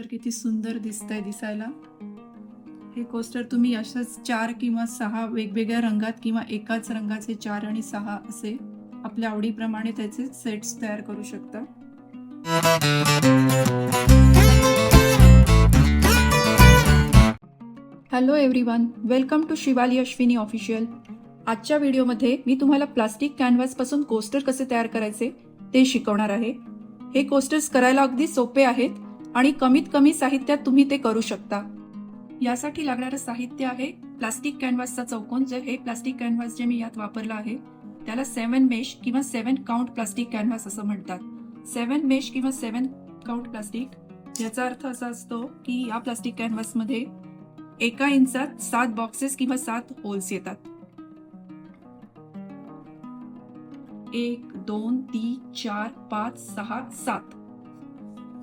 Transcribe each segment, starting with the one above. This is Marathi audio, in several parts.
कोस्टर किती सुंदर दिसतंय दिसायला. हे कोस्टर तुम्ही अशाच चार किंवा सहा वेगवेगळ्या रंगात किंवा एकाच रंगाचे चार आणि सहा असे आपल्या आवडीप्रमाणे त्याचे सेट्स तयार करू शकता. Hello everyone welcome to Shivali Ashwini official आजच्या व्हिडिओमध्ये मी तुम्हाला प्लास्टिक कॅनव्हासपासून कोस्टर कसे तयार करायचे ते शिकवणार आहे. हे कोस्टर्स करायला अगदी सोपे आहेत. आणि कमीत कमी साहित्यात तुम्ही ते करू शकता. यासाठी लागणारं साहित्य आहे प्लास्टिक कॅनव्हासचा चौकोन जे हे प्लास्टिक कॅनव्हास जे मी यात वापरलं आहे त्याला सेवन मेश किंवा सेवन काउंट प्लास्टिक कॅनव्हास असं म्हणतात. सेवन मेश किंवा सेवन काउंट प्लास्टिक याचा अर्थ असा असतो की या प्लास्टिक कॅनव्हासमध्ये एका इंचात सात बॉक्सेस किंवा सात होल्स येतात. एक दोन तीन चार पाच सहा सात.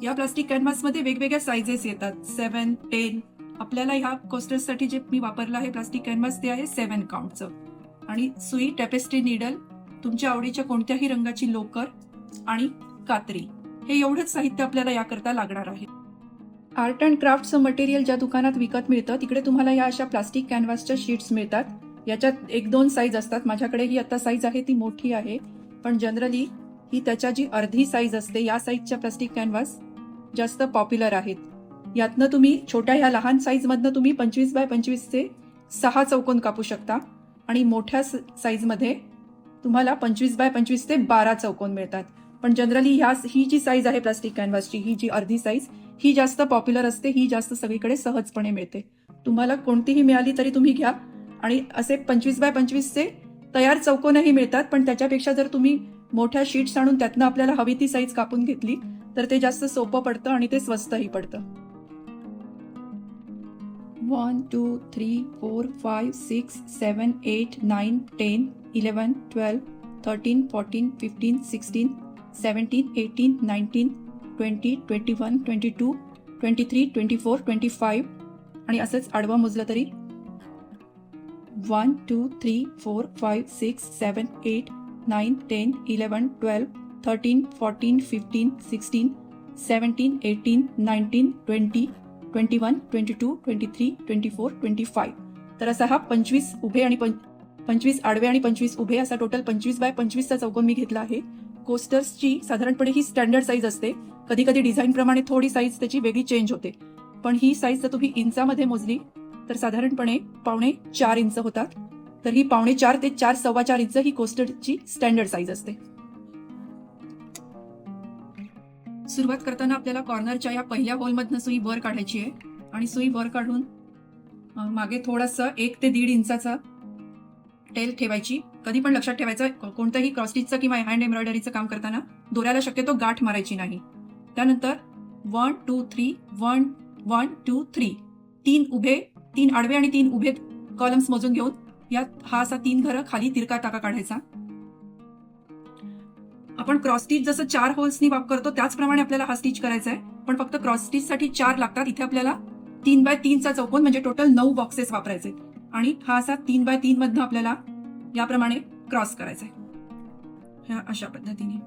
या प्लास्टिक कॅनव्हासमध्ये वेगवेगळ्या साइजेस येतात. सेवन टेन आपल्याला ह्या कोस्टर्ससाठी जे मी वापरलं आहे प्लास्टिक कॅनव्हास ते आहे सेवन काउंटचं आणि सुई टेपेस्ट्री निडल तुमच्या आवडीच्या कोणत्याही रंगाची लोकर आणि कात्री. हे एवढंच साहित्य आपल्याला याकरता लागणार आहे. आर्ट अँड क्राफ्टचं मटेरियल ज्या दुकानात विकत मिळतं तिकडे तुम्हाला या अशा प्लास्टिक कॅनव्हासच्या शीट्स मिळतात. याच्यात एक दोन साईज असतात. माझ्याकडे ही आता साईज आहे ती मोठी आहे. पण जनरली ही त्याच्या जी अर्धी साईज असते या साईजच्या प्लास्टिक कॅनव्हास जास्त पॉप्युलर आहेत. यातनं तुम्ही छोट्या ह्या लहान साईजमधनं तुम्ही पंचवीस बाय पंचवीसचे सहा चौकोन कापू शकता आणि मोठ्या साईजमध्ये तुम्हाला पंचवीस बाय पंचवीस ते बारा चौकोन मिळतात. पण जनरली ह्या ही जी साईज आहे प्लास्टिक कॅनव्हासची ही जी अर्धी साईज ही जास्त पॉप्युलर असते ही जास्त सगळीकडे सहजपणे मिळते. तुम्हाला कोणतीही मिळाली तरी तुम्ही घ्या आणि असे पंचवीस बाय पंचवीसचे तयार चौकोनही मिळतात पण त्याच्यापेक्षा जर तुम्ही मोठ्या शीट्स आणून त्यातनं आपल्याला हवी ती साईज कापून घेतली तर ते जास्त सोपं पडतं आणि ते स्वस्तही पडतं. One two three four five six seven eight nine ten eleven twelve thirteen fourteen fifteen sixteen seventeen eighteen nineteen twenty twenty one twenty two twenty three twenty four twenty five आणि असंच आडवं मोजलं तरी. One two three four five six seven eight nine ten eleven twelve thirteen fourteen fifteen sixteen seventeen eighteen nineteen twenty twenty one twenty two twenty three twenty four twenty five तर असा हा पंचवीस उभे आणि पंचवीस आडवे आणि पंचवीस उभे असा टोटल पंचवीस बाय पंचवीसचा चौकोन मी घेतला आहे. कोस्टर्सची साधारणपणे ही स्टँडर्ड साईज असते. कधी कधी डिझाईनप्रमाणे थोडी साईज त्याची वेगळी चेंज होते. पण ही साईज जर तुम्ही इंचामध्ये मोजली तर साधारणपणे पावणे चार इंच होतात. तर ही पावणे चार ते चार सव्वा चार इंच ही कोस्टरची स्टँडर्ड साईज असते. सुरुवात करताना आपल्याला कॉर्नरच्या या पहिल्या होलमधनं सुई वर काढायची आहे. आणि सुई वर काढून मागे थोडासा एक ते दीड इंचाचा टेल ठेवायची. कधी पण लक्षात ठेवायचं कोणत्याही क्रॉस्टिचचं किंवा हँड एम्ब्रॉयडरीचं काम करताना दोऱ्याला शक्यतो गाठ मारायची नाही. त्यानंतर one two three one one two three तीन उभे तीन आडवे आणि तीन उभे कॉलम्स मोजून घेऊन यात हा असा तीन घरं खाली तिरका टाका काढायचा. आपण क्रॉस स्टिच जसं चार होल्सनी वाप करतो त्याचप्रमाणे आपल्याला हा स्टिच करायचा आहे. पण फक्त क्रॉस स्टिच साठी चार लागतात. इथे आपल्याला तीन बाय तीनचा चौकोन म्हणजे टोटल नऊ बॉक्सेस वापरायचे. आणि हा असा तीन बाय तीन मधनं आपल्याला याप्रमाणे क्रॉस करायचा आहे. ह्या अशा पद्धतीने.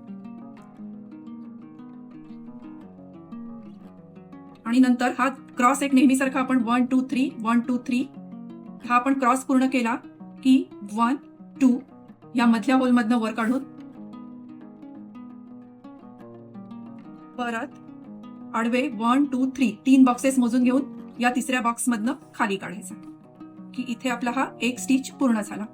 आणि नंतर हा क्रॉस एक नेहमीसारखा आपण one two three one two three हा आपण क्रॉस पूर्ण केला की वन टू या मधल्या होलमधनं वर काढून परत आडवे वन टू थ्री तीन बॉक्सेस मोजून घेऊन या तिसऱ्या बॉक्समधनं खाली काढायचा. की इथे आपला हा एक स्टिच पूर्ण झाला.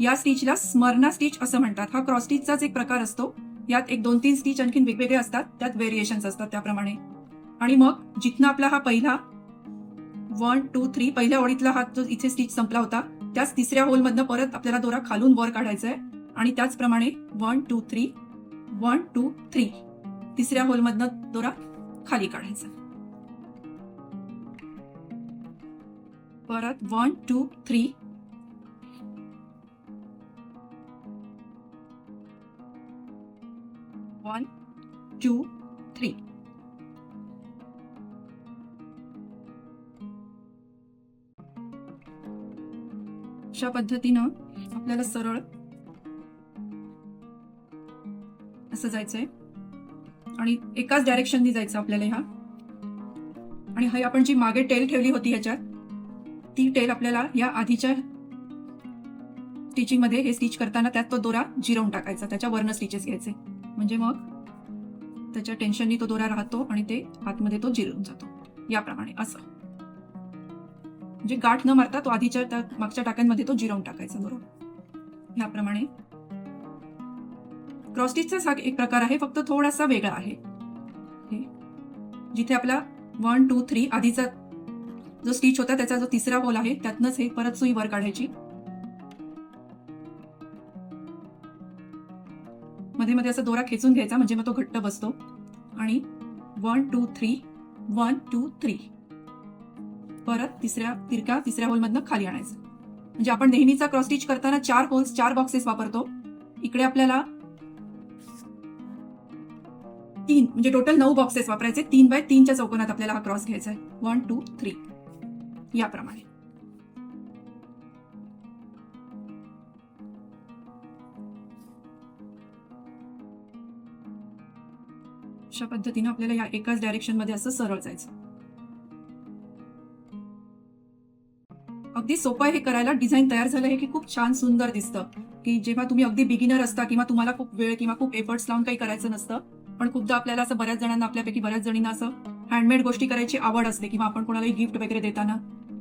या स्टिचला स्मरणा स्टिच असं म्हणतात. हा क्रॉस स्टिचचाच एक प्रकार असतो. यात एक दोन तीन स्टिच आणखीन वेगवेगळे असतात. त्यात व्हेरिएशन्स असतात त्याप्रमाणे. आणि मग जिथनं आपला हा पहिला वन टू थ्री पहिल्या ओळीतला हा जो इथे स्टिच संपला होता त्याच तिसऱ्या होलमधनं परत आपल्याला दोरा खालून वर काढायचा आहे आणि त्याचप्रमाणे one two three one two three. तिसऱ्या होलमधनं दोरा खाली काढायचा. परत one two three one two three अशा पद्धतीनं आपल्याला सरळ असं जायचंय. आणि एकाच डायरेक्शननी जायचं आपल्याला ह्या. आणि हे आपण जी मागे टेल ठेवली होती ह्याच्यात ती टेल आपल्याला या आधीच्या स्टिचिंगमध्ये हे स्टिच करताना त्यात तो दोरा जिरवून टाकायचा त्याच्या वर्ण स्टिचेस घ्यायचे. म्हणजे मग त्याच्या टेन्शननी तो दोरा राहतो आणि ते आतमध्ये तो जिरून जातो. याप्रमाणे असं. म्हणजे गाठ न मारता तो आधीच्या मागच्या टाक्यांमध्ये तो जिरवून टाकायचा बरोबर. याप्रमाणे क्रॉसस्टिचचा हा एक प्रकार आहे फक्त थोडासा वेगळा आहे. जिथे आपला वन टू थ्री आधीचा जो स्टिच होता त्याचा जो तिसरा होल आहे त्यातनंच हे परत सुई वर काढायची. मध्ये मध्ये असा दोरा खेचून घ्यायचा म्हणजे मग तो घट्ट बसतो. आणि one two three one two three परत तिसऱ्या तिरक्या तिसऱ्या होलमधनं खाली आणायचं. म्हणजे आपण नेहमीचा क्रॉस स्टिच करताना चार होल्स चार बॉक्सेस वापरतो. इकडे आपल्याला तीन म्हणजे टोटल नऊ बॉक्सेस वापरायचे. तीन बाय तीनच्या चौकोनात आपल्याला हा क्रॉस घ्यायचा आहे. वन टू थ्री याप्रमाणे. अशा पद्धतीनं आपल्याला या एकाच डायरेक्शनमध्ये असं सरळ जायचं. अगदी सोपं आहे हे करायला. डिझाईन तयार झालं हे की खूप छान सुंदर दिसतं. की जेव्हा तुम्ही अगदी बिगिनर असता किंवा तुम्हाला खूप वेळ किंवा खूप एफर्ट्स लावून काही करायचं नसतं पण खूपदा आपल्याला असं बऱ्याच जणांना आपल्यापैकी बऱ्याच जणींना असं हँडमेड गोष्टी करायची आवड असते किंवा आपण कोणालाही गिफ्ट वगैरे देताना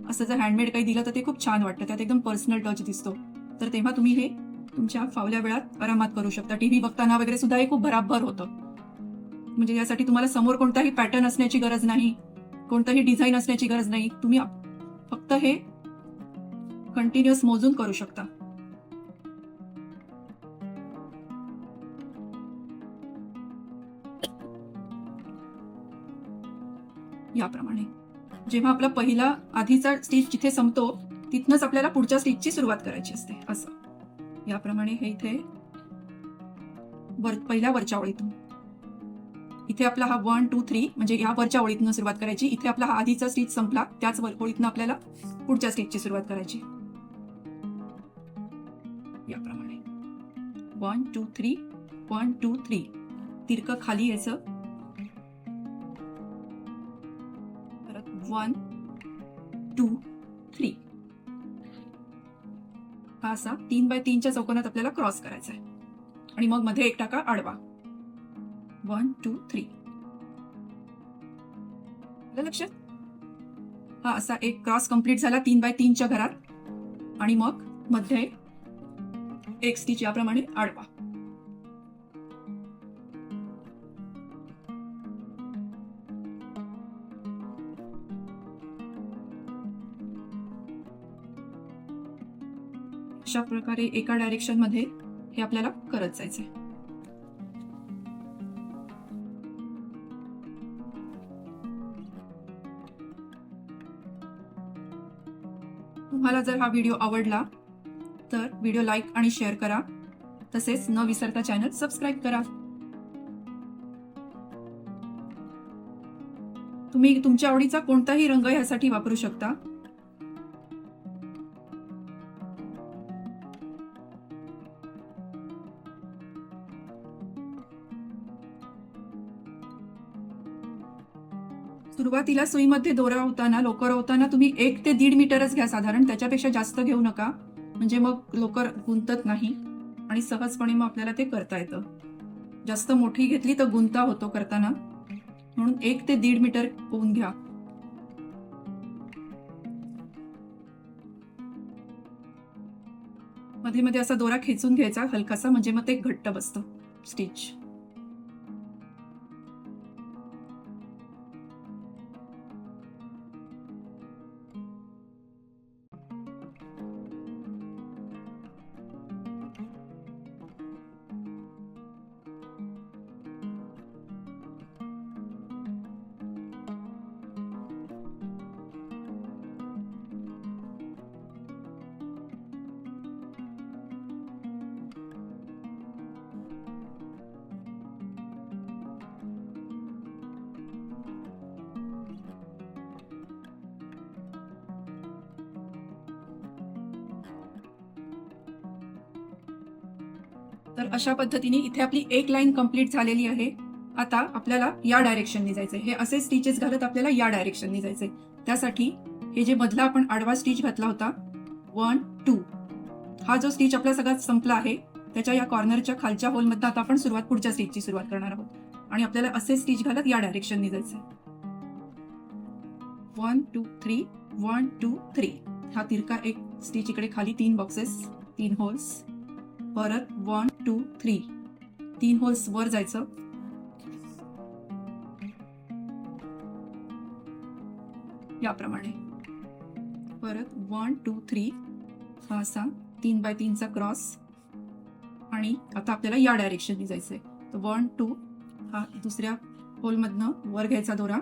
असं जर हँडमेड काही दिलं तर ते खूप छान वाटतं. त्यात एकदम पर्सनल टच दिसतो. तर तेव्हा तुम्ही हे तुमच्या फावल्या वेळात आरामात करू शकता. टीव्ही बघताना वगैरे सुद्धा हे खूप भराभर होतं. म्हणजे यासाठी तुम्हाला समोर कोणताही पॅटर्न असण्याची गरज नाही कोणताही डिझाईन असण्याची गरज नाही. तुम्ही फक्त हे कंटिन्युअस मोजून करू शकता. याप्रमाणे. जेव्हा आपला पहिला आधीचा स्टिच जिथे संपतो तिथनच आपल्याला पुढच्या स्टिचची सुरुवात करायची असते असं. याप्रमाणे हे इथे वर पहिल्या वरच्या ओळीतून. इथे आपला हा वन टू थ्री म्हणजे या वरच्या ओळीतून सुरुवात करायची. इथे आपला हा आधीचा स्टिच संपला त्याच वर ओळीतनं आपल्याला पुढच्या स्टिचची सुरुवात करायची. याप्रमाणे. One two three one two three तिरकं खाली यायचं. वन टू थ्री हा असा तीन बाय तीनच्या चौकोनात आपल्याला क्रॉस करायचा आहे आणि मग मध्ये एक टाका आडवा. वन टू थ्री लक्षात? हा असा एक क्रॉस कंप्लीट झाला तीन बाय तीनच्या घरात. आणि मग मध्ये एक स्टिच याप्रमाणे आडवा. अशा प्रकारे एका डायरेक्शनमध्ये हे आपल्याला करत जायचंय. तुम्हाला जर हा व्हिडिओ आवडला तर व्हिडिओ लाईक आणि शेअर करा. तसेच न विसरता चॅनल सबस्क्राईब करा. तुम्ही तुमच्या आवडीचा कोणताही रंग यासाठी वापरू शकता. सुरुवातीला सुईमध्ये दोरा होताना लोकर होताना तुम्ही एक ते दीड मीटरच घ्या साधारण. त्याच्यापेक्षा जास्त घेऊ नका. म्हणजे मग लोकर गुंतत नाही आणि सहजपणे मग आपल्याला ते करता येतं. जास्त मोठी घेतली तर गुंता होतो करताना. म्हणून एक ते दीड मीटर होऊन घ्या. मध्ये मध्ये असा दोरा खेचून घ्यायचा हलकासा म्हणजे मग ते घट्ट बसतं. स्टिच. तर अशा पद्धतीने इथे आपली एक लाईन कंप्लीट झालेली आहे. आता आपल्याला या डायरेक्शनने जायचंय. हे असे स्टिचेस घालत आपल्याला या डायरेक्शनने जायचंय. त्यासाठी हे जे मधला आपण आडवा स्टिच घातला होता वन टू हा जो स्टिच आपला सगळा संपला आहे त्याच्या या कॉर्नरच्या खालच्या होलमधनं आता आपण सुरुवात पुढच्या स्टिचची सुरुवात करणार आहोत. आणि आपल्याला असे स्टिच घालत या डायरेक्शनने जायचंय. One two three one two three. हा तिरका एक स्टिच इकडे खाली तीन बॉक्सेस तीन होल्स परत वन टू थ्री. तीन होल्स वर जायचं. याप्रमाणे. परत वन टू थ्री. हा असा तीन बाय तीनचा क्रॉस. आणि आता आपल्याला या डायरेक्शननी आहे तर वन टू हा दुसऱ्या होलमधनं वर घ्यायचा दोरा.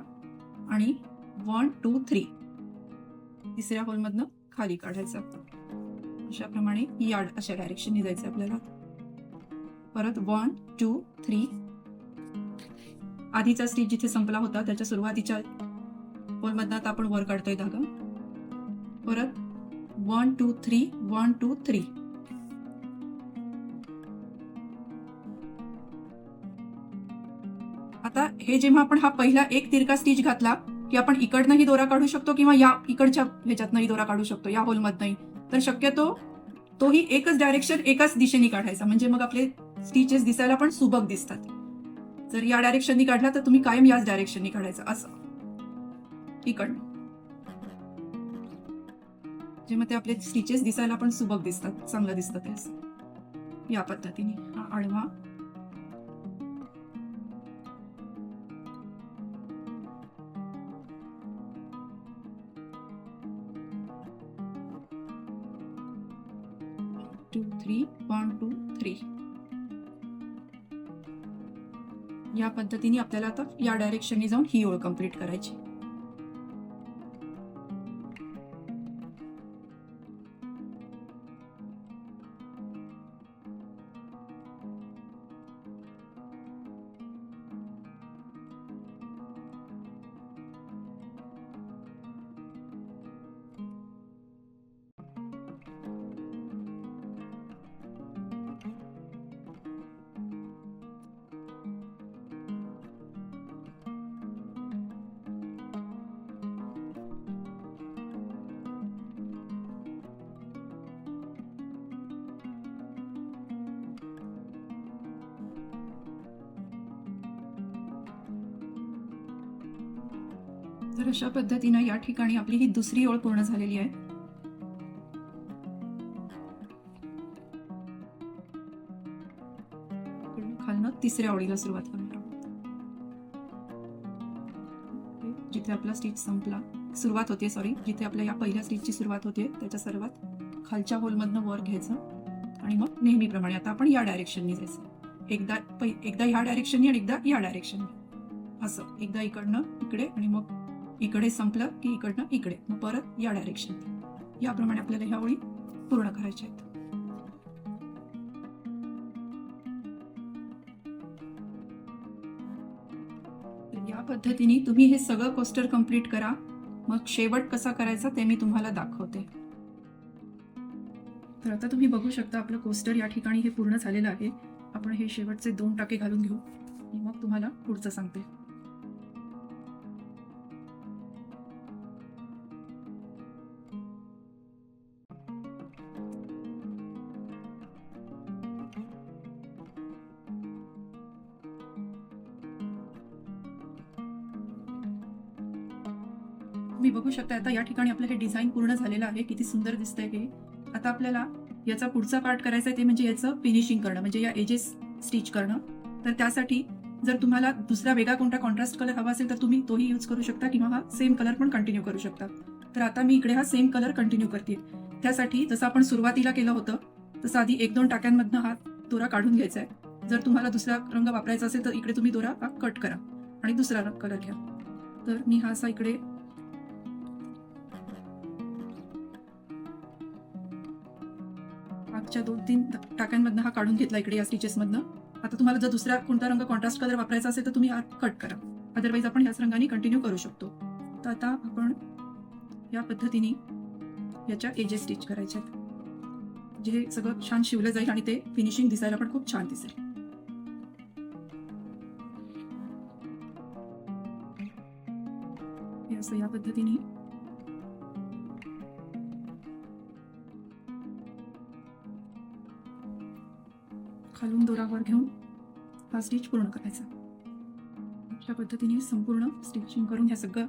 आणि वन टू थ्री. तिसऱ्या होलमधनं खाली काढायचा. अशाप्रमाणे e यार्ड अशा डायरेक्शनने जायचं आपल्याला. परत वन टू थ्री आधीचा स्टीच जिथे संपला होता त्याच्या सुरुवातीच्या होलमधनं आता आपण वर काढतोय धागा. परत one two three one two three आता हे जेव्हा आपण हा पहिला एक तिरका स्टिच घातला की आपण इकडनंही दोरा काढू शकतो किंवा या इकडच्या ह्याच्यातनंही दोरा काढू शकतो या होलमधनही तर शक्यतो तोही एकच डायरेक्शन एकाच दिशेने काढायचा. म्हणजे मग आपले स्टिचेस दिसायला पण सुबक दिसतात. जर या डायरेक्शननी काढला तर तुम्ही कायम याच डायरेक्शननी काढायचं. असं. इकडनं. जे मग ते आपले स्टिचेस दिसायला पण सुबक दिसतात चांगलं दिसतं ते असं. या पद्धतीने. हा आडवा. Two three one two three या पद्धतीने आपल्याला आता या डायरेक्शनने जाऊन ही ओळ कंप्लीट करायची. तर अशा पद्धतीनं या ठिकाणी आपली ही दुसरी ओळ पूर्ण झालेली आहे. खालनं तिसऱ्या ओळीला सुरुवात करणार आहोत. जिथे आपला स्टिच संपला. सुरुवात होते सॉरी जिथे आपल्या या पहिल्या स्टिचची सुरुवात होते त्याच्या सर्वात खालच्या होलमधनं वर घ्यायचं आणि मग नेहमीप्रमाणे आता आपण या डायरेक्शननी जायचं. एकदा एकदा ह्या डायरेक्शननी आणि एकदा या डायरेक्शननी असं. एकदा इकडनं इकडे आणि मग इकडे संपलं की इकडनं इकडे. मग परत या डायरेक्शन याप्रमाणे आपल्याला ह्या ओळी पूर्ण करायच्या आहेत. या पद्धतीने तुम्ही हे सगळं कोस्टर कंप्लीट करा. मग शेवट कसा करायचा ते मी तुम्हाला दाखवते. तर आता तुम्ही बघू शकता आपलं कोस्टर या ठिकाणी हे पूर्ण झालेलं आहे. आपण हे शेवटचे दोन टाके घालून घेऊ. आणि मग तुम्हाला पुढचं सांगते. शकता. आता या ठिकाणी आपलं हे डिझाईन पूर्ण झालेलं आहे. किती सुंदर दिसतंय हे. आता आपल्याला याचा पुढचा पार्ट करायचा आहे ते म्हणजे याचं फिनिशिंग करणं. म्हणजे या एजेस स्टिच करणं. तर त्यासाठी जर तुम्हाला दुसरा वेगळा कोणता कॉन्ट्रास्ट कलर हवा असेल तर तुम्ही तोही यूज करू शकता किंवा हा सेम कलर पण कंटिन्यू करू शकता. तर आता मी इकडे हा सेम कलर कंटिन्यू करते. त्यासाठी जसं आपण सुरुवातीला केलं होतं तसं आधी एक दोन टाक्यांमधनं हा दोरा काढून घ्यायचा आहे. जर तुम्हाला दुसरा रंग वापरायचा असेल तर इकडे तुम्ही दोरा हा कट करा आणि दुसरा कलर घ्या. तर मी हा असा इकडे मागच्या दोन तीन टाक्यांमधनं हा काढून घेतला इकडे या स्टिचेसमधनं आता तुम्हाला जर दुसरा कोणता रंग कॉन्ट्रास्ट कलर वापरायचा असेल तर तुम्ही हा कट करा. अदरवाईज आपण ह्याच रंगाने कंटिन्यू करू शकतो. तर आता आपण या पद्धतीने याच्या एजेस स्टिच करायच्या आहेत. जे सगळं छान शिवलं जाईल आणि ते फिनिशिंग दिसायला पण खूप छान दिसेल. या पद्धतीने खालून दोरावर घेऊन हा स्टिच पूर्ण करायचा. अशा पद्धतीने संपूर्ण स्टिचिंग करून ह्या सगळं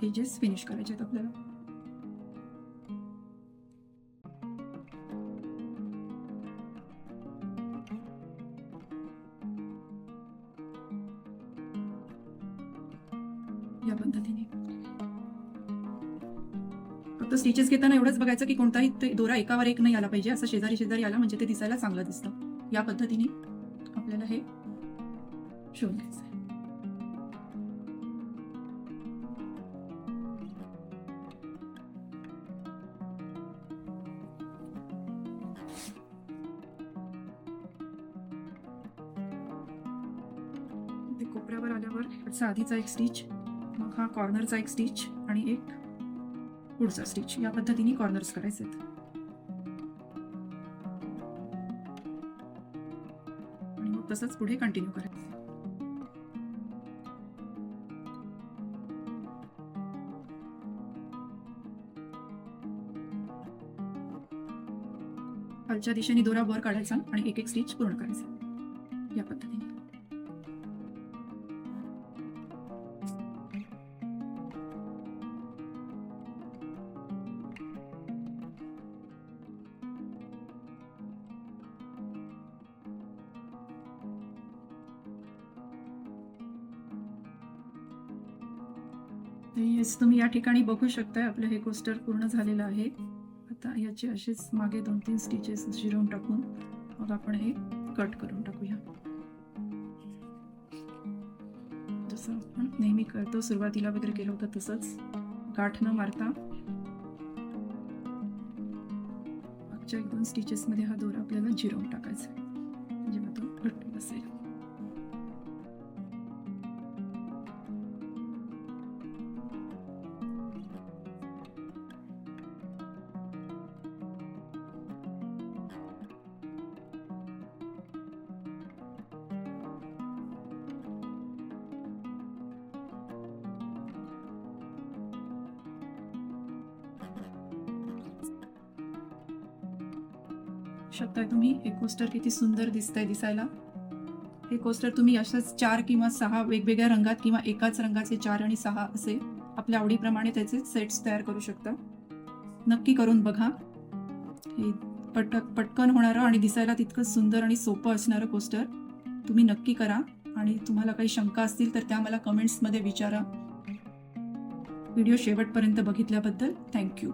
पेजेस फिनिश करायचे आहेत आपल्याला. या पद्धतीने. फक्त स्टिचेस घेताना एवढंच बघायचं की कोणताही ते दोरा एकावर एक नाही आला पाहिजे असं शेजारी शेजारी आला म्हणजे ते दिसायला चांगलं दिसतं. या पद्धतीने आपल्याला हे शिवून घ्यायचं आहे ते कोपऱ्यावर आल्यावर याचा आधीचा एक स्टिच मग हा कॉर्नरचा एक स्टिच आणि एक पुढचा स्टिच. या पद्धतीने कॉर्नर्स करायचे आहेत तसंच पुढे कंटिन्यू करायचं. खालच्या दिशेने दोरा वर काढायचा आणि एक एक स्टिच पूर्ण करायचा. या पद्धतीने. तर तुम्ही या ठिकाणी बघू शकताय आपलं हे कोस्टर पूर्ण झालेलं आहे. आता याचे असेच मागे दोन तीन स्टिचेस जिरून टाकून मग आपण हे कट करून टाकूया. जसं आपण नेहमी करतो सुरुवातीला वगैरे केलं होतं तसंच. गाठ न मारता. मागच्या एक दोन स्टिचेसमध्ये हा दोर आपल्याला जिरवून टाकायचा शकताय तुम्ही? हे कोस्टर किती सुंदर दिसतंय दिसायला. हे कोस्टर तुम्ही अशाच चार किंवा सहा वेगवेगळ्या रंगात किंवा एकाच रंगाचे चार आणि सहा असे आपल्या आवडीप्रमाणे त्याचे सेट्स तयार करू शकता. नक्की करून बघा. हे पट पटकन होणारं आणि दिसायला तितकं सुंदर आणि सोपं असणारं कोस्टर तुम्ही नक्की करा. आणि तुम्हाला काही शंका असतील तर त्या मला कमेंट्समध्ये विचारा. व्हिडिओ शेवटपर्यंत बघितल्याबद्दल थँक्यू.